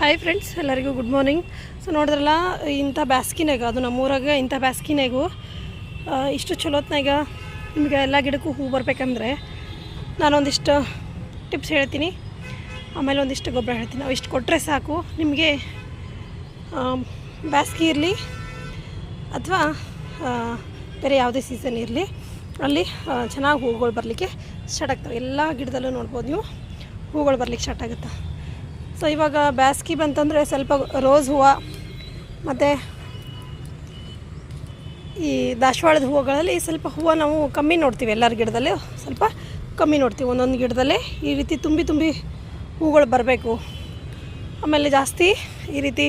Hi friends ಎಲ್ಲರಿಗೂ good morning so ನೋಡಿದ್ರಲ್ಲ ಇಂಥ ಬ್ಯಾಸ್ಗಿನಾಗ ಅದು ನಮ್ಮೂರಾಗ ಇಂಥ ಬ್ಯಾಸ್ಗಿನಾಗೂ ಆ, ಇಷ್ಟು ಚಲೋತ್ನಾಗ ನಿಮಗೆ ಎಲ್ಲ ಗಿಡಕ್ಕೂ ಹೂ ಬರಬೇಕಂದ್ರೆ ನಾನೊಂದಿಷ್ಟು ಟಿಪ್ಸ್ ಹೇಳ್ತೀನಿ. ಆಮೇಲೆ ಒಂದಿಷ್ಟು ಗೊಬ್ಬರ ಹೇಳ್ತೀನಿ. ನಾವು ಇಷ್ಟು ಕೊಟ್ಟರೆ ಸಾಕು. ನಿಮಗೆ ಬ್ಯಾಸ್ಗೆ ಇರಲಿ ಅಥವಾ ಬೇರೆ ಯಾವುದೇ ಸೀಸನ್ ಇರಲಿ ಅಲ್ಲಿ ಚೆನ್ನಾಗಿ ಹೂಗಳು ಬರಲಿಕ್ಕೆ ಸ್ಟಾರ್ಟ್ ಆಗ್ತವೆ. ಎಲ್ಲ ಗಿಡದಲ್ಲೂ ನೋಡ್ಬೋದು ನೀವು. ಹೂಗಳು ಬರಲಿಕ್ಕೆ ಸ್ಟಾರ್ಟ್ ಆಗುತ್ತೆ? ಸೊ ಇವಾಗ ಬ್ಯಾಸ್ಕಿ ಬಂತಂದರೆ ಸ್ವಲ್ಪ ರೋಸ್ ಹೂವು, ಮತ್ತು ಈ ದಾಸವಾಳದ ಹೂವುಗಳಲ್ಲಿ ಸ್ವಲ್ಪ ಹೂವು ನಾವು ಕಮ್ಮಿ ನೋಡ್ತೀವಿ ಎಲ್ಲರ ಗಿಡದಲ್ಲಿ. ಸ್ವಲ್ಪ ಕಮ್ಮಿ ನೋಡ್ತೀವಿ, ಒಂದೊಂದು ಗಿಡದಲ್ಲೇ ಈ ರೀತಿ ತುಂಬಿ ತುಂಬಿ ಹೂಗಳು ಬರಬೇಕು. ಆಮೇಲೆ ಜಾಸ್ತಿ ಈ ರೀತಿ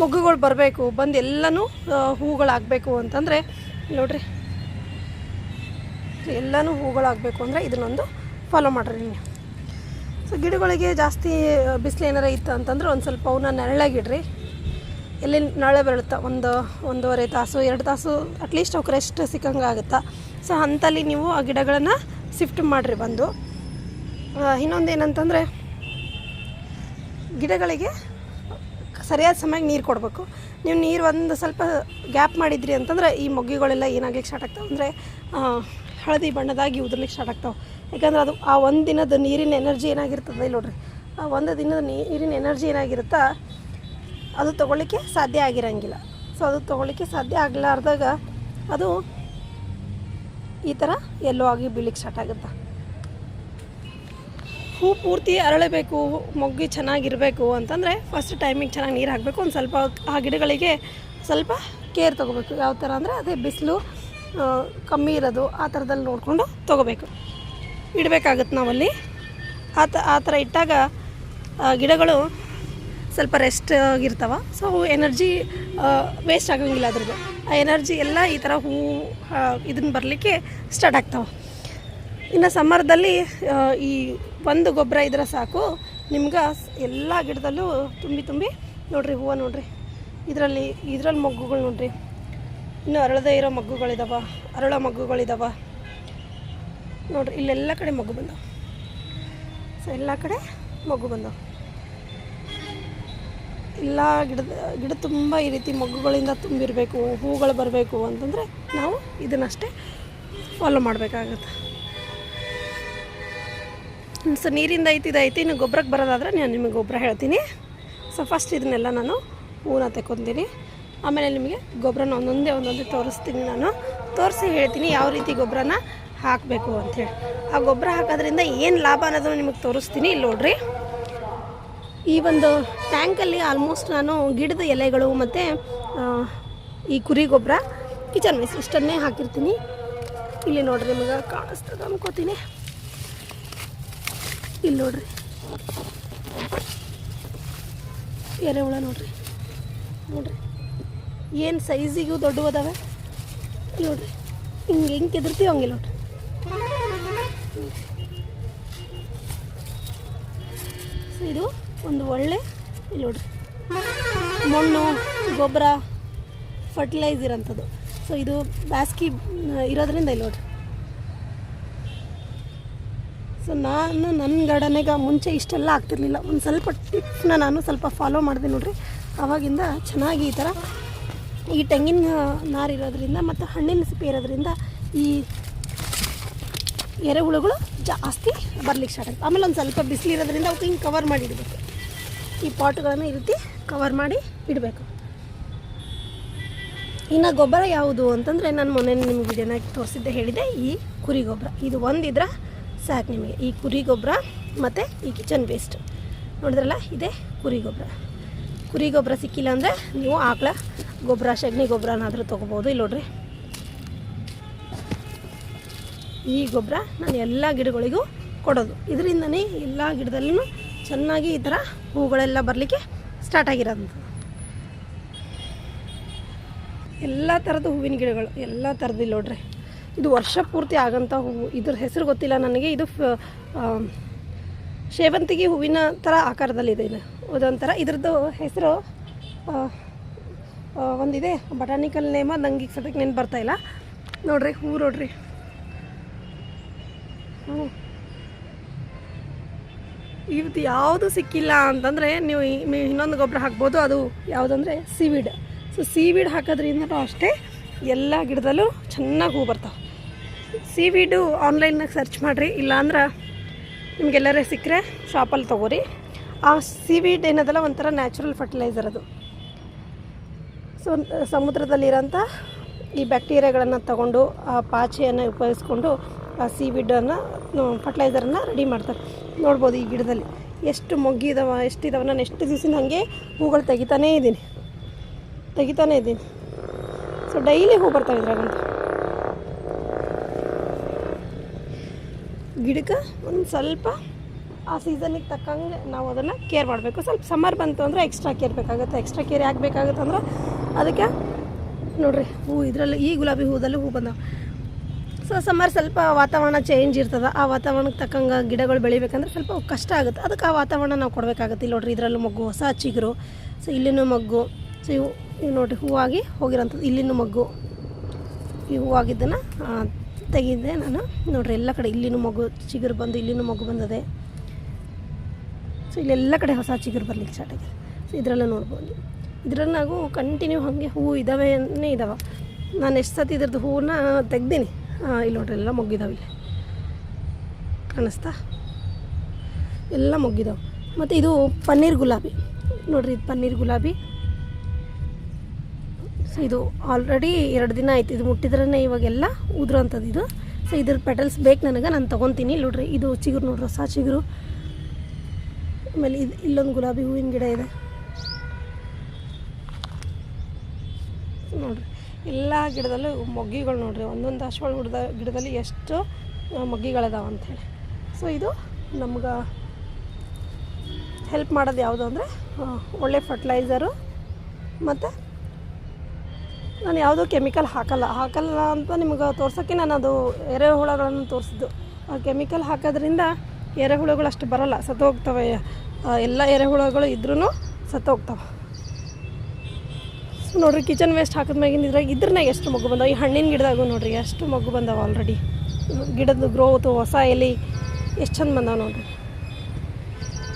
ಮೊಗ್ಗುಗಳು ಬರಬೇಕು, ಬಂದು ಎಲ್ಲನೂ ಹೂಗಳಾಗಬೇಕು ಅಂತಂದರೆ ನೋಡ್ರಿ. ಎಲ್ಲನೂ ಹೂಗಳಾಗಬೇಕು ಅಂದರೆ ಇದನ್ನೊಂದು ಫಾಲೋ ಮಾಡಿರಿ ನೀವು. ಸೊ ಗಿಡಗಳಿಗೆ ಜಾಸ್ತಿ ಬಿಸಿಲು ಏನಾರ ಇತ್ತು ಅಂತಂದ್ರೆ ಒಂದು ಸ್ವಲ್ಪ ಅವನ್ನ ನೆರಳಾಗಿಡ್ರಿ. ಎಲ್ಲಿ ನಳೆ ಬೀಳುತ್ತೆ ಒಂದು ಒಂದೂವರೆ ತಾಸು, ಎರಡು ತಾಸು ಅಟ್ಲೀಸ್ಟ್ ಅವಕ್ಕೆ ರೆಸ್ಟ್ ಸಿಕ್ಕಂಗೆ ಆಗುತ್ತಾ? ಸೊ ಅಂಥಲ್ಲಿ ನೀವು ಆ ಗಿಡಗಳನ್ನು ಶಿಫ್ಟ್ ಮಾಡಿರಿ ಬಂದು. ಇನ್ನೊಂದು ಏನಂತಂದರೆ, ಗಿಡಗಳಿಗೆ ಸರಿಯಾದ ಸಮಯಕ್ಕೆ ನೀರು ಕೊಡಬೇಕು. ನೀವು ನೀರು ಒಂದು ಸ್ವಲ್ಪ ಗ್ಯಾಪ್ ಮಾಡಿದ್ರಿ ಅಂತಂದ್ರೆ ಈ ಮೊಗ್ಗುಗಳೆಲ್ಲ ಏನಾಗಲಿಕ್ಕೆ ಸ್ಟಾರ್ಟ್ ಆಗ್ತಾವೆ ಅಂದರೆ ಹಳದಿ ಬಣ್ಣದಾಗಿ ಉದುರ್ಲಿಕ್ಕೆ ಸ್ಟಾರ್ಟ್ ಆಗ್ತಾವೆ. ಯಾಕಂದ್ರೆ ಅದು ಆ ಒಂದು ದಿನದ ನೀರಿನ ಎನರ್ಜಿ ಏನಾಗಿರ್ತದೆ ಇಲ್ಲಿ ನೋಡ್ರಿ. ಆ ಒಂದು ದಿನದ ನೀರಿನ ಎನರ್ಜಿ ಏನಾಗಿರುತ್ತಾ, ಅದು ತೊಗೊಳ್ಳಿಕ್ಕೆ ಸಾಧ್ಯ ಆಗಿರಂಗಿಲ್ಲ. ಸೊ ಅದು ತೊಗೊಳ್ಳಿಕ್ಕೆ ಸಾಧ್ಯ ಆಗಲಾರ್ದಾಗ ಅದು ಈ ಥರ ಎಲ್ಲೋ ಆಗಿ ಬೀಳಿಕ್ಕೆ ಸ್ಟಾರ್ಟ್ ಆಗುತ್ತೆ. ಹೂ ಪೂರ್ತಿ ಅರಳಬೇಕು, ಮೊಗ್ಗಿ ಚೆನ್ನಾಗಿರಬೇಕು ಅಂತಂದರೆ ಫಸ್ಟ್ ಟೈಮಿಗೆ ಚೆನ್ನಾಗಿ ನೀರು ಹಾಕಬೇಕು, ಒಂದು ಸ್ವಲ್ಪ ಆ ಗಿಡಗಳಿಗೆ ಸ್ವಲ್ಪ ಕೇರ್ ತೊಗೋಬೇಕು. ಯಾವ ಥರ ಅಂದರೆ ಅದೇ ಬಿಸಿಲು ಕಮ್ಮಿ ಇರೋದು ಆ ಥರದಲ್ಲಿ ನೋಡಿಕೊಂಡು ತೊಗೋಬೇಕು. ಇಡಬೇಕಾಗತ್ತೆ ನಾವಲ್ಲಿ. ಆ ತ, ಆ ಥರ ಇಟ್ಟಾಗ ಗಿಡಗಳು ಸ್ವಲ್ಪ ರೆಸ್ಟ್ ಆಗಿರ್ತಾವ. ಸೊ ಎನರ್ಜಿ ವೇಸ್ಟ್ ಆಗೋಂಗಿಲ್ಲ ಅದ್ರದ್ದು. ಆ ಎನರ್ಜಿ ಎಲ್ಲ ಈ ಥರ ಹೂ ಇದನ್ನು ಬರಲಿಕ್ಕೆ ಸ್ಟಾರ್ಟ್ ಆಗ್ತಾವೆ. ಇನ್ನು ಸಮ್ಮರ್ದಲ್ಲಿ ಈ ಒಂದು ಗೊಬ್ಬರ ಇದ್ರೆ ಸಾಕು. ನಿಮ್ಗೆ ಎಲ್ಲ ಗಿಡದಲ್ಲೂ ತುಂಬಿ ತುಂಬಿ ನೋಡಿರಿ ಹೂವು ನೋಡಿರಿ. ಇದರಲ್ಲಿ ಇದರಲ್ಲಿ ಮೊಗ್ಗುಗಳು ನೋಡ್ರಿ. ಇನ್ನು ಅರಳದೇ ಇರೋ ಮಗ್ಗುಗಳಿದಾವೆ, ಅರಳ ಮಗ್ಗುಗಳಿದಾವೆ. ನೋಡ್ರಿ, ಇಲ್ಲೆಲ್ಲ ಕಡೆ ಮಗ್ಗು ಬಂದವು. ಸೊ ಎಲ್ಲ ಕಡೆ ಮಗ್ಗು ಬಂದವು. ಎಲ್ಲ ಗಿಡದ ಗಿಡ ತುಂಬ ಈ ರೀತಿ ಮಗ್ಗುಗಳಿಂದ ತುಂಬಿರಬೇಕು, ಹೂಗಳು ಬರಬೇಕು ಅಂತಂದರೆ ನಾವು ಇದನ್ನಷ್ಟೇ ಫಾಲೋ ಮಾಡಬೇಕಾಗತ್ತೆ. ಸೊ ನೀರಿಂದ ಐತಿ ಇದೈತಿ ಇನ್ನು ಗೊಬ್ಬರಕ್ಕೆ ಬರೋದಾದ್ರೆ ನಾನು ನಿಮಗೆ ಗೊಬ್ಬರ ಹೇಳ್ತೀನಿ. ಸೊ ಫಸ್ಟ್ ಇದನ್ನೆಲ್ಲ ನಾನು ಹೂನ ತೆಕ್ಕೊತೀನಿ. ಆಮೇಲೆ ನಿಮಗೆ ಗೊಬ್ಬರನ ಒಂದೊಂದೇ ಒಂದೊಂದೇ ತೋರಿಸ್ತೀನಿ ನಾನು. ತೋರಿಸಿ ಹೇಳ್ತೀನಿ ಯಾವ ರೀತಿ ಗೊಬ್ಬರನ ಹಾಕಬೇಕು ಅಂಥೇಳಿ ಆ ಗೊಬ್ಬರ ಹಾಕೋದ್ರಿಂದ ಏನು ಲಾಭ ಅನ್ನೋದನ್ನು ನಿಮಗೆ ತೋರಿಸ್ತೀನಿ. ಇಲ್ಲಿ ನೋಡ್ರಿ. ಈ ಒಂದು ಟ್ಯಾಂಕಲ್ಲಿ ಆಲ್ಮೋಸ್ಟ್ ನಾನು ಗಿಡದ ಎಲೆಗಳು ಮತ್ತು ಈ ಕುರಿ ಗೊಬ್ಬರ ಕಿಚನ್ ವೇಸ್ಟ್ ಇಷ್ಟನ್ನೇ ಹಾಕಿರ್ತೀನಿ. ಇಲ್ಲಿ ನೋಡ್ರಿ ನಿಮಗೆ ಕಾಣಿಸ್ತದೆ ಅನ್ಕೋತೀನಿ. ಇಲ್ಲಿ ನೋಡ್ರಿ. ಎರೆಹುಳ ನೋಡ್ರಿ. ನೋಡ್ರಿ. ಏನು ಸೈಜಿಗೂ ದೊಡ್ಡವು ಅದಾವೆ ನೋಡ್ರಿ. ಹಿಂಗೆ ಹೆಂಗೆ ಕೆದರ್ತೀವಿ ಹಂಗೆ ನೋಡ್ರಿ. ಸೊ ಇದು ಒಂದು ಒಳ್ಳೆ ಇಲ್ಲಿ ನೋಡ್ರಿ. ಮಣ್ಣು, ಗೊಬ್ಬರ ಫರ್ಟಿಲೈಸರ್ ಅಂಥದ್ದು. ಸೊ ಇದು ಬ್ಯಾಸ್ಗಿ ಇರೋದ್ರಿಂದ ಇಲ್ಲಿ ನೋಡ್ರಿ. ಸೊ ನಾನು ನನ್ನ ಗಾರ್ಡನಿಗೆ ಮುಂಚೆ ಇಷ್ಟೆಲ್ಲ ಆಗ್ತಿರ್ಲಿಲ್ಲ. ಒಂದು ಸ್ವಲ್ಪ ಟಿಪ್ಸ್ನ ನಾನು ಸ್ವಲ್ಪ ಫಾಲೋ ಮಾಡಿದೆ ನೋಡ್ರಿ. ಆವಾಗಿಂದ ಚೆನ್ನಾಗಿ ಈ ಥರ ಈ ತೆಂಗಿನ ನಾರು ಇರೋದ್ರಿಂದ ಮತ್ತು ಹಣ್ಣಿನ ಸಿಪ್ಪೆ ಇರೋದ್ರಿಂದ ಈ ಎರೆಹುಳುಗಳು ಜಾಸ್ತಿ ಬರ್ಲಿಕ್ಕೆ ಸ್ಟಾರ್ಟ್ ಆಗುತ್ತೆ. ಆಮೇಲೆ ಒಂದು ಸ್ವಲ್ಪ ಬಿಸಿಲು ಇರೋದ್ರಿಂದ ಅವಕ್ಕೆ ಹಿಂಗೆ ಕವರ್ ಮಾಡಿ ಇಡಬೇಕು. ಈ ಪಾಟ್ಗಳನ್ನು ಈ ರೀತಿ ಕವರ್ ಮಾಡಿ ಇಡಬೇಕು. ಇನ್ನು ಗೊಬ್ಬರ ಯಾವುದು ಅಂತಂದರೆ ನಾನು ಮೊನ್ನೆ ನಿಮ್ಗೆ ವಿಡಿಯೋನ ತೋರಿಸಿದ್ದೆ ಹೇಳಿದೆ ಈ ಕುರಿ ಗೊಬ್ಬರ. ಇದು ಒಂದಿದ್ರೆ ಸಾಕು ನಿಮಗೆ. ಈ ಕುರಿ ಗೊಬ್ಬರ ಮತ್ತು ಈ ಕಿಚನ್ ವೇಸ್ಟ್ ನೋಡಿದ್ರಲ್ಲ, ಇದೇ ಕುರಿ ಗೊಬ್ಬರ. ಕುರಿ ಗೊಬ್ಬರ ಸಿಕ್ಕಿಲ್ಲ ಅಂದರೆ ನೀವು ಆಕಳ ಗೊಬ್ಬರ ಸಗಣಿ ಗೊಬ್ಬರನಾದರೂ ತೊಗೋಬೋದು. ಇಲ್ಲಿ ನೋಡ್ರಿ. ಈ ಗೊಬ್ಬರ ನಾನು ಎಲ್ಲ ಗಿಡಗಳಿಗೂ ಕೊಡೋದು. ಇದರಿಂದನೇ ಎಲ್ಲ ಗಿಡದಲ್ಲೂ ಚೆನ್ನಾಗಿ ಈ ಥರ ಹೂಗಳೆಲ್ಲ ಬರಲಿಕ್ಕೆ ಸ್ಟಾರ್ಟ್ ಆಗಿರೋದು. ಎಲ್ಲ ಥರದ ಹೂವಿನ ಗಿಡಗಳು, ಎಲ್ಲ ಥರದ್ದು ಇಲ್ಲಿ ನೋಡ್ರಿ. ಇದು ವರ್ಷ ಪೂರ್ತಿ ಆಗೋಂಥ ಹೂವು ಇದ್ರ ಹೆಸರು ಗೊತ್ತಿಲ್ಲ ನನಗೆ. ಇದು ಸೇವಂತಿಗೆ ಹೂವಿನ ಥರ ಆಕಾರದಲ್ಲಿದೆ ಇದು. ಇದೊಂಥರ ಇದ್ರದ್ದು ಹೆಸರು ಒಂದಿದೆ. ಬಟಾನಿಕಲ್ ನೇಮ ನಂಗೆ ಈಗ ಸದ್ಯಕ್ಕೆ ನೆನ್ಪು ಇಲ್ಲ. ನೋಡ್ರಿ, ಹೂ ನೋಡ್ರಿ. ಹ್ಞೂ. ಯಾವುದು ಸಿಕ್ಕಿಲ್ಲ ಅಂತಂದರೆ ನೀವು ಇನ್ನೊಂದು ಗೊಬ್ಬರ ಹಾಕ್ಬೋದು. ಅದು ಯಾವುದಂದರೆ ಸೀವಿಡ್ ಸೊ ಸೀವಿಡ್ ಹಾಕೋದ್ರಿಂದ ಅಷ್ಟೇ ಎಲ್ಲ ಗಿಡದಲ್ಲೂ ಚೆನ್ನಾಗಿ ಹೂ ಬರ್ತಾವೆ. ಸೀವಿಡು ಆನ್ಲೈನ್ನಾಗ ಸರ್ಚ್ ಮಾಡಿರಿ. ಇಲ್ಲಾಂದ್ರೆ ನಿಮ್ಗೆಲ್ಲರೇ ಸಿಕ್ಕರೆ ಶಾಪಲ್ಲಿ ತೊಗೋರಿ. ಆ ಸೀವೀಡ್ ಏನದಲ್ಲ ಒಂಥರ ನ್ಯಾಚುರಲ್ ಫರ್ಟಿಲೈಸರ್ ಅದು. ಸೊ, ಸಮುದ್ರದಲ್ಲಿರೋಂಥ ಈ ಬ್ಯಾಕ್ಟೀರಿಯಾಗಳನ್ನು ತಗೊಂಡು, ಆ ಪಾಚಿಯನ್ನು ಉಪಯೋಗಿಸ್ಕೊಂಡು ಆ ಸೀವೀಡನ್ನು ಫರ್ಟಿಲೈಸರನ್ನು ರೆಡಿ ಮಾಡ್ತಾರೆ. ನೋಡ್ಬೋದು ಈ ಗಿಡದಲ್ಲಿ ಎಷ್ಟು ಮೊಗ್ಗಿದಾವ, ಎಷ್ಟಿದಾವೆ, ನಾನು ಎಷ್ಟು ದಿವಸದಿಂದ ಹಾಗೆ ಹೂಗಳು ತೆಗಿತಾನೇ ಇದ್ದೀನಿ. ತೆಗಿತಾನೆ ಇದ್ದೀನಿ. ಸೊ, ಡೈಲಿ ಹೂ ಬರ್ತಾವೆ ಇದ್ರಾಗಂತ. ಗಿಡಕ್ಕೆ ಒಂದು ಸ್ವಲ್ಪ ಆ ಸೀಸನಿಗೆ ತಕ್ಕಂಗೆ ನಾವು ಅದನ್ನು ಕೇರ್ ಮಾಡಬೇಕು. ಸ್ವಲ್ಪ ಸಮ್ಮರ್ ಬಂತು ಅಂದರೆ ಎಕ್ಸ್ಟ್ರಾ ಕೇರ್ ಬೇಕಾಗುತ್ತೆ. ಎಕ್ಸ್ಟ್ರಾ ಕೇರ್ ಯಾಕೆ ಬೇಕಾಗುತ್ತೆ ಅಂದ್ರೆ ಅದಕ್ಕೆ ನೋಡಿರಿ, ಹೂ ಇದರಲ್ಲಿ ಈ ಗುಲಾಬಿ ಹೂದಲ್ಲಿ ಹೂ ಬಂದಾವೆ. ಸೊ ಸಮ್ಮರ್ ಸ್ವಲ್ಪ ವಾತಾವರಣ ಚೇಂಜ್ ಇರ್ತದೆ. ಆ ವಾತಾವರಣಕ್ಕೆ ತಕ್ಕಂಗೆ ಗಿಡಗಳು ಬೆಳಿಬೇಕಂದ್ರೆ ಸ್ವಲ್ಪ ಕಷ್ಟ ಆಗುತ್ತೆ. ಅದಕ್ಕೆ ಆ ವಾತಾವರಣ ನಾವು ಕೊಡಬೇಕಾಗುತ್ತೆ. ಇಲ್ಲಿ ನೋಡ್ರಿ, ಇದರಲ್ಲೂ ಮಗ್ಗು, ಹೊಸ ಚಿಗುರು ಸೊ ಇಲ್ಲಿನೂ ಮಗ್ಗು ಸೊ ಇವು ಇವು ನೋಡಿರಿ, ಹೂವಾಗಿ ಹೋಗಿರೋಂಥದ್ದು. ಇಲ್ಲಿನೂ ಮಗ್ಗು, ಈ ಹೂವಾಗಿದ್ದನ್ನು ತೆಗೆದಿದ್ದೆ ನಾನು. ನೋಡಿರಿ, ಎಲ್ಲ ಕಡೆ ಇಲ್ಲಿನೂ ಮಗು ಚಿಗುರು ಬಂದು ಇಲ್ಲಿನೂ ಮಗು ಬಂದದೆ. ಸೊ ಇಲ್ಲೆಲ್ಲ ಕಡೆ ಹೊಸ ಚಿಗುರು ಬರ್ಲಿಕ್ಕೆ ಸ್ಟಾರ್ಟ್ ಆಗಿದೆ. ಸೊ ಇದ್ರಲ್ಲ ನೋಡ್ಬೋದು. ಇದರಲ್ಲಿ ನಾವು ಕಂಟಿನ್ಯೂ ಹಾಗೆ ಹೂವು ಇದಾವೆನೇ ಇದ್ದಾವೆ ನಾನು ಎಷ್ಟು ಸತಿ ಇದ್ರದ್ದು ಹೂವನ್ನ ತೆಗ್ದೀನಿ. ಇಲ್ಲಿ ನೋಡ್ರಿ, ಎಲ್ಲ ಮೊಗ್ಗಿದಾವೆ ಇಲ್ಲಿ. ಕಾಣಿಸ್ತಾ? ಎಲ್ಲ ಮೊಗ್ಗಿದಾವೆ. ಮತ್ತು ಇದು ಪನ್ನೀರ್ ಗುಲಾಬಿ. ನೋಡ್ರಿ, ಇದು ಪನ್ನೀರ್ ಗುಲಾಬಿ. ಸೊ ಇದು ಆಲ್ರೆಡಿ ಎರಡು ದಿನ ಆಯ್ತು. ಇದು ಮುಟ್ಟಿದ್ರೇ ಇವಾಗೆಲ್ಲ ಉದುರೋಂಥದ್ದು ಇದು. ಸೊ ಇದ್ರ ಪೆಟಲ್ಸ್ ಬೇಕು ನನಗೆ, ನಾನು ತೊಗೊತೀನಿ. ನೋಡ್ರಿ, ಇದು ಚಿಗುರು ನೋಡ್ರಿ, ಹೊಸ ಚಿಗುರು. ಆಮೇಲೆ ಇದು ಇಲ್ಲೊಂದು ಗುಲಾಬಿ ಹೂವಿನ ಗಿಡ ಇದೆ. ನೋಡ್ರಿ, ಎಲ್ಲ ಗಿಡದಲ್ಲೂ ಮೊಗ್ಗಿಗಳು ನೋಡ್ರಿ, ಒಂದೊಂದು ದಾಸವಾಳ ಗಿಡದ ಗಿಡದಲ್ಲಿ ಎಷ್ಟು ಮೊಗ್ಗಿಗಳಿದಾವೆ ಅಂಥೇಳಿ ಸೊ ಇದು ನಮ್ಗೆ ಹೆಲ್ಪ್ ಮಾಡೋದು ಯಾವುದು ಅಂದರೆ ಒಳ್ಳೆ ಫರ್ಟಿಲೈಸರು ಮತ್ತು ನಾನು ಯಾವುದೂ ಕೆಮಿಕಲ್ ಹಾಕಲ್ಲ. ಹಾಕಲ್ಲ ಅಂತ ನಿಮ್ಗೆ ತೋರ್ಸೋಕ್ಕೆ ನಾನು ಅದು ಎರೆಹುಳಗಳನ್ನು ತೋರಿಸಿದ್ದು. ಆ ಕೆಮಿಕಲ್ ಹಾಕೋದ್ರಿಂದ ಎರೆಹುಳುಗಳು ಅಷ್ಟು ಬರೋಲ್ಲ, ಸತ್ತೋಗ್ತವೆ. ಎಲ್ಲ ಎರೆಹುಳುಗಳು ಇದ್ರೂ ಸತ್ತೋಗ್ತಾವೆ. ಸೊ ನೋಡ್ರಿ ಕಿಚನ್ ವೇಸ್ಟ್ ಹಾಕಿದ್ಮ್ಯಾಗಿನ ಇದ್ರಾಗ ಇದ್ರನ್ನ ಎಷ್ಟು ಮಗು ಬಂದಾವ? ಈ ಹಣ್ಣಿನ ಗಿಡದಾಗೂ ನೋಡ್ರಿ, ಎಷ್ಟು ಮಗು ಬಂದಾವ ಆಲ್ರೆಡಿ ಗಿಡದ ಗ್ರೋತು ಹೊಸ ಎಲೆ, ಎಷ್ಟು ಚಂದ ಬಂದಾವೆ ನೋಡ್ರಿ.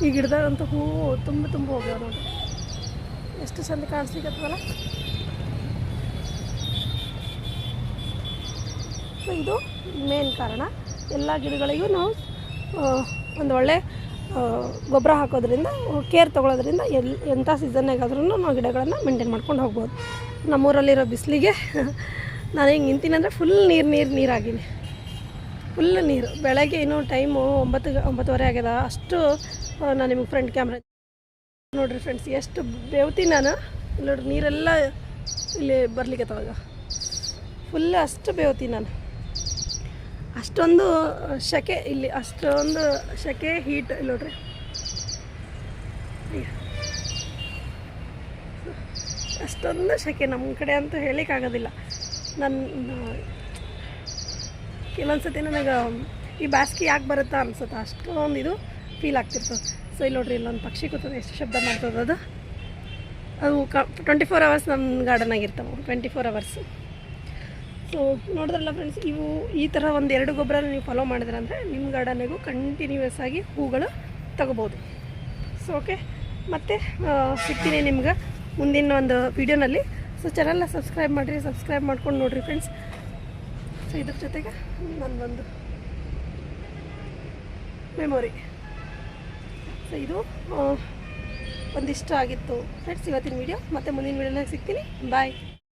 ಈ ಗಿಡದಾಗಂತೂ ಹೂವು ತುಂಬ ತುಂಬ ಹೋಗ್ಯಾವ ನೋಡ್ರಿ. ಎಷ್ಟು ಚಂದ ಕಾಣಿಸ್ಲಿಕ್ಕತ್ತವಲ್ಲ ಇದು ಮೇನ್ ಕಾರಣ. ಎಲ್ಲ ಗಿಡಗಳಿಗೂ ನಾವು ಒಂದು ಒಳ್ಳೆ ಗೊಬ್ಬರ ಹಾಕೋದ್ರಿಂದ ಕೇರ್ ತೊಗೊಳೋದ್ರಿಂದ ಎಲ್, ಎಂಥ ಸೀಸನ್ನಾಗಾದ್ರೂ ನಾವು ಗಿಡಗಳನ್ನು ಮೇಂಟೈನ್ ಮಾಡ್ಕೊಂಡು ಹೋಗ್ಬೋದು. ನಮ್ಮೂರಲ್ಲಿರೋ ಬಿಸಿಲಿಗೆ ನಾನು ಹಿಂಗೆ ನಿಂತೀನಂದರೆ ಫುಲ್ ನೀರು ನೀರು, ನೀರಾಗಿನಿ. ಫುಲ್ ನೀರು. ಬೆಳಗ್ಗೆ ಇನ್ನೂ ಟೈಮು ಒಂಬತ್ತು ಒಂಬತ್ತುವರೆ ಆಗ್ಯದ. ಅಷ್ಟು ನಾನು ನಿಮಗೆ ಫ್ರಂಟ್ ಕ್ಯಾಮ್ರಾ ನೋಡಿರಿ ಫ್ರೆಂಡ್ಸ್ ಎಷ್ಟು ಬೇವ್ತೀನಿ ನಾನು. ನೋಡ್ರಿ ನೀರೆಲ್ಲ ಇಲ್ಲಿ ಬರ್ಲಿಕ್ಕೆ ತವಾಗ ಫುಲ್ ಅಷ್ಟು ಬೇವ್ತೀನಿ ನಾನು. ಅಷ್ಟೊಂದು ಸೆಕೆ ಇಲ್ಲಿ ಅಷ್ಟೊಂದು ಸೆಕೆ ಹೀಟ್ ಇಲ್ಲಿ ನೋಡ್ರಿ. ಅಷ್ಟೊಂದು ಸೆಕೆ ನಮ್ಮ ಕಡೆ ಅಂತೂ ಹೇಳಿಕ್ಕಾಗೋದಿಲ್ಲ ನನ್ನ ಕೆಲವೊಂದು ಸತಿ ನನಗೆ ಈ ಬ್ಯಾಸ್ಗೆ ಯಾಕೆ ಬರುತ್ತಾ ಅನ್ಸುತ್ತೆ, ಅಷ್ಟೊಂದು ಇದು ಫೀಲ್ ಆಗ್ತಿರ್ತದೆ. ಸೊ ಇಲ್ಲಿ ನೋಡ್ರಿ, ಇಲ್ಲೊಂದು ಪಕ್ಷಿ ಕೂತದೆ, ಎಷ್ಟು ಶಬ್ದ ಮಾಡ್ತದ ಅದು. ಅದು ಕ ಟ್ವೆಂಟಿ ಫೋರ್ ಅವರ್ಸ್ ನಮ್ಮ ಗಾರ್ಡನ್ ಆಗಿರ್ತಾವೆ ಟ್ವೆಂಟಿ ಫೋರ್ ಅವರ್ಸ್ ಸೊ ನೋಡಿದ್ರಲ್ಲ ಫ್ರೆಂಡ್ಸ್ ಇವು ಈ ಥರ ಒಂದು ಎರಡು ಗೊಬ್ಬರ ನೀವು ಫಾಲೋ ಮಾಡಿದ್ರೆ ಅಂದರೆ ನಿಮ್ಮ ಗಾರ್ಡನಿಗೂ ಕಂಟಿನ್ಯೂಯಸ್ ಆಗಿ ಹೂಗಳು ತಗೋಬೋದು. ಸೊ ಓಕೆ ಮತ್ತು ಸಿಗ್ತೀನಿ ನಿಮ್ಗೆ ಮುಂದಿನ ಒಂದು ವೀಡಿಯೋನಲ್ಲಿ ಸೊ ಚಾನಲ್ನ ಸಬ್ಸ್ಕ್ರೈಬ್ ಮಾಡಿರಿ ಸಬ್ಸ್ಕ್ರೈಬ್ ಮಾಡ್ಕೊಂಡು ನೋಡಿರಿ ಫ್ರೆಂಡ್ಸ್ ಸೊ ಇದ್ರ ಜೊತೆಗೆ ನನ್ನೊಂದು ಮೆಮೊರಿ ಸೊ ಇದು ಒಂದಿಷ್ಟ ಆಗಿತ್ತು. ಫ್ರೆಂಡ್ಸ್ ಇವತ್ತಿನ ವೀಡಿಯೋ ಮತ್ತು ಮುಂದಿನ ವೀಡಿಯೋನಾಗ ಸಿಗ್ತೀನಿ. ಬಾಯ್